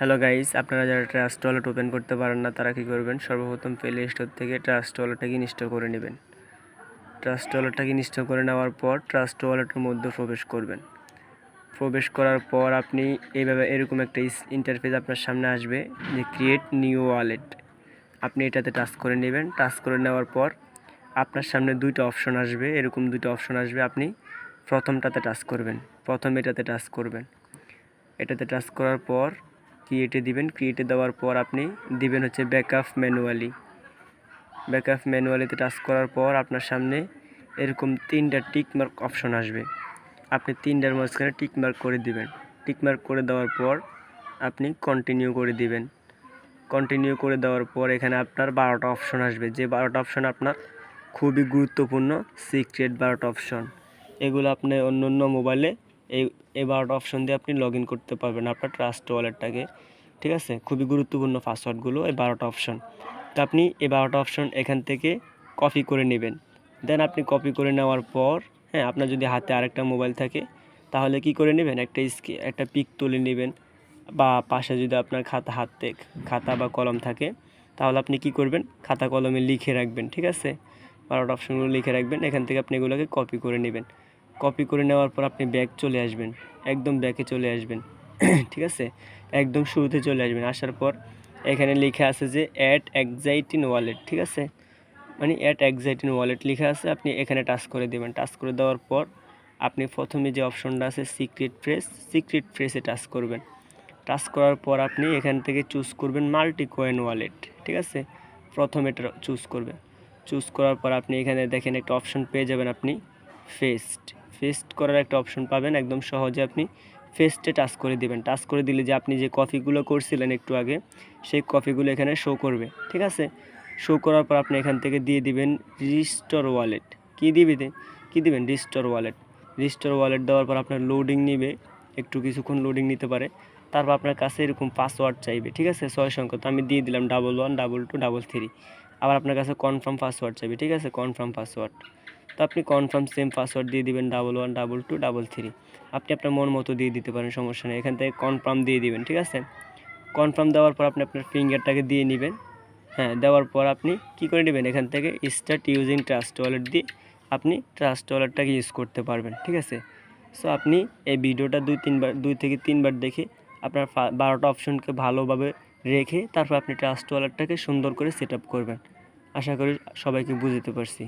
Hello guys আপনারা যারা trust wallet open করতে পারেন না, তারা কী করবেন? সর্বপ্রথম প্লে স্টোর থেকে ট্রাস্ট ওয়ালেটটাকে ইনস্টল করে নেবেন। ট্রাস্ট ওয়ালেটটাকে ইনস্টল করে নেওয়ার পর ট্রাস্ট ওয়ালেটের মধ্যে প্রবেশ করবেন। প্রবেশ করার পর আপনি এইভাবে এরকম একটা ইন্টারফেস আপনার সামনে আসবে যে ক্রিয়েট নিউ ওয়ালেট আপনি এটাতে টাচ করে নেবেন। টাচ করে নেওয়ার পর আপনার সামনে দুইটা অপশন আসবে। এরকম দুইটা অপশন আসবে, আপনি প্রথমটাতে টাচ করবেন। প্রথম এটাতে টাচ করবেন। এটাতে টাচ করার পর ক্রিয়েটে দিবেন। ক্রিয়েটে দেওয়ার পর আপনি দিবেন হচ্ছে ব্যাকআপ ম্যানুয়ালি ব্যাকআপ ম্যানুয়ালিতে টাচ করার পর আপনার সামনে এরকম তিনটা টিক মার্ক অপশন আসবে। আপনি তিনটার মাঝখানে টিকমার্ক করে দিবেন। টিকমার্ক করে দেওয়ার পর আপনি কন্টিনিউ করে দিবেন। কন্টিনিউ করে দেওয়ার পর এখানে আপনার বারোটা অপশন আসবে। যে বারোটা অপশন আপনার খুবই গুরুত্বপূর্ণ সিক্রেট বারোটা অপশন এগুলো আপনি অন্য অন্য মোবাইলে এই এই বারোটা অপশন দিয়ে আপনি লগ করতে পারবেন আপনার ট্রাস্ট ওয়ালেটটাকে ঠিক আছে? খুবই গুরুত্বপূর্ণ পাসওয়ার্ডগুলো এই বারোটা অপশন তো আপনি এই বারোটা অপশন এখান থেকে কপি করে নেবেন। দেন আপনি কপি করে নেওয়ার পর হ্যাঁ আপনার যদি হাতে আরেকটা মোবাইল থাকে, তাহলে কি করে নেবেন? একটা স্কি একটা পিক তুলে নেবেন। বা পাশে যদি আপনার খাতা, হাতে খাতা বা কলম থাকে, তাহলে আপনি কি করবেন? খাতা, কলমে লিখে রাখবেন, ঠিক আছে? বারোটা অপশনগুলো লিখে রাখবেন। এখান থেকে আপনি এগুলোকে কপি করে নেবেন। কপি করে নেওয়ার পর আপনি ব্যাক চলে আসবেন, একদম ব্যাকে চলে আসবেন, ঠিক আছে? একদম শুরুতে চলে আসবেন, আসার পর এখানে লেখা আছে যে অ্যাট এক্সাইটিন ওয়ালেট ঠিক আছে? মানে অ্যাট এক্সাইটিন ওয়ালেট লেখা আছে, আপনি এখানে টাচ করে দেবেন। টাচ করে দেওয়ার পর আপনি প্রথমে যে অপশনটা আছে সিক্রেট ফ্রেস সিক্রেট ফ্রেসে টাচ করবেন। টাচ করার পর আপনি এখান থেকে চুজ করবেন মাল্টি কয়েন ওয়ালেট ঠিক আছে? প্রথম এটা চুজ করবেন। চুজ করার পর আপনি এখানে দেখেন একটা অপশন পেয়ে যাবেন আপনি। ফেস্ট ফেস্ট করার একটা অপশন পাবেন, একদম সহজে আপনি ফেস্টে টাচ করে দিবেন। টাচ করে দিলে যে আপনি যে কফিগুলো করছিলেন একটু আগে, সেই কফিগুলো এখানে শো করবে। ঠিক আছে? শো করার পর আপনি এখান থেকে দিয়ে দিবেন রিস্টোর ওয়ালেট কী দিবে কী দিবেন? রিস্টোর ওয়ালেট রিস্টোর ওয়ালেট দেওয়ার পর আপনার লোডিং নিবে, একটু কিছুক্ষণ লোডিং নিতে পারে। তারপর আপনার কাছে এরকম পাসওয়ার্ড চাইবে। ঠিক আছে? ছয় সংখ্যা তো আমি দিয়ে দিলাম double one double two double three আবার আপনার কাছে কনফার্ম পাসওয়ার্ড চাইবে। ঠিক আছে? কনফার্ম পাসওয়ার্ড তো আপনি কনফার্ম সেম পাসওয়ার্ড দিয়ে দিবেন double one double two double three আপনি আপনার মন মতো দিয়ে দিতে পারেন, সমস্যা নেই। এখান থেকে কনফার্ম দিয়ে দিবেন, ঠিক আছে? কনফার্ম দেওয়ার পর আপনি আপনার ফিঙ্গারটাকে দিয়ে নেবেন। হ্যাঁ দেওয়ার পর আপনি কি করে নেবেন? এখান থেকে স্টার্ট ইউজিং ট্রাস্ট ওয়ালেট দিয়ে আপনি ট্রাস্ট ওয়ালেটটাকে ইউজ করতে পারবেন, ঠিক আছে? সো আপনি এই ভিডিওটা দুই, তিনবার, দুই থেকে তিনবার দেখে আপনার বারোটা অপশনকে ভালোভাবে রেখে তারপর আপনি ট্রাস্ট ওয়ালেটটাকে সুন্দর করে সেট করবেন। আশা করি সবাইকে বুঝতে পারছি।